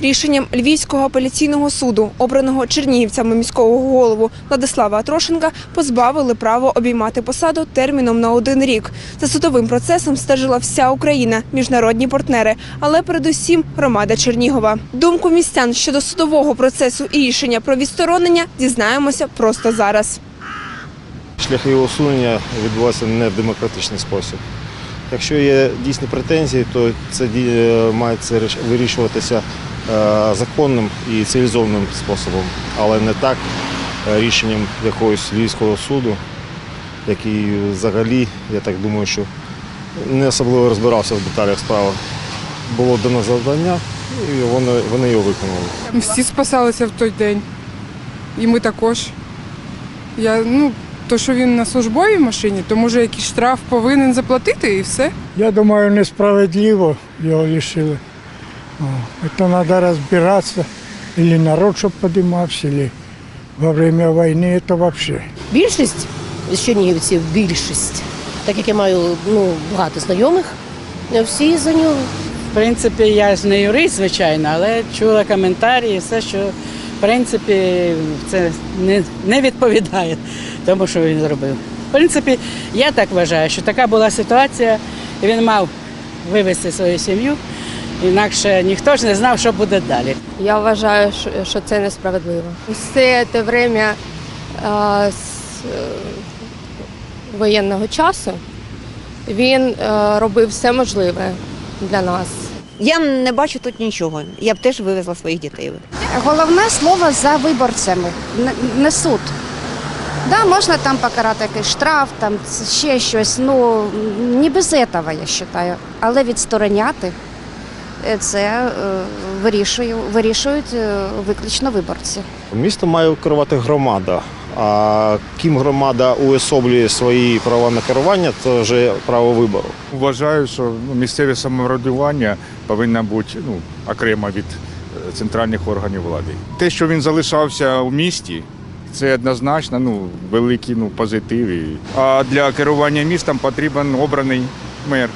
Рішенням Львівського апеляційного суду, обраного чернігівцями міського голову Владислава Атрошенка, позбавили право обіймати посаду терміном на один рік. За судовим процесом стежила вся Україна, міжнародні партнери, але передусім громада Чернігова. Думку містян щодо судового процесу і рішення про відсторонення дізнаємося просто зараз. Шляхи його усунення відбувався не в демократичний спосіб. Якщо є дійсні претензії, то це е, має вирішуватися е, законним і цивілізованим способом, але не так е, рішенням якогось львівського суду, який взагалі, я так думаю, що не особливо розбирався в деталях справи. Було дано завдання, і вони, вони його виконали. Всі спасалися в той день. І ми також. Я, ну, то, що він на службовій машині, то може якийсь штраф повинен заплатити і все. Я думаю, несправедливо його лишили. О, Это надо разбираться. Или народ, щоб поднимался, или во время войны это вообще. Більшість з чернігівців, більшість, так як я маю ну, багато знайомих, всі за нього. В принципі, я ж не юрист, звичайно, але чула коментарі і все, що принципі це не, не відповідає тому, що він зробив. В принципі, я так вважаю, що така була ситуація, і він мав вивезти свою сім'ю, інакше ніхто ж не знав, що буде далі. Я вважаю, що- це несправедливо. Все те время а, з е, воєнного часу він е, робив все можливе для нас. Я не бачу тут нічого. Я б теж вивезла своїх дітей. Головне слово за виборцями, не- суд. Да, можна там покарати якийсь штраф, там ще щось. Ну не без цього, я вважаю. Але відстороняти е, це е, вирішую, вирішують е, виключно виборці. Місто має керувати громада. А ким громада уособлює свої права на керування, це вже право вибору. Вважаю, що ну, місцеве самоврядування повинно бути ну, окремо від е, центральних органів влади. Те, що він залишався у місті, це однозначно ну, великий ну, позитив. А для керування містом потрібен обраний мер.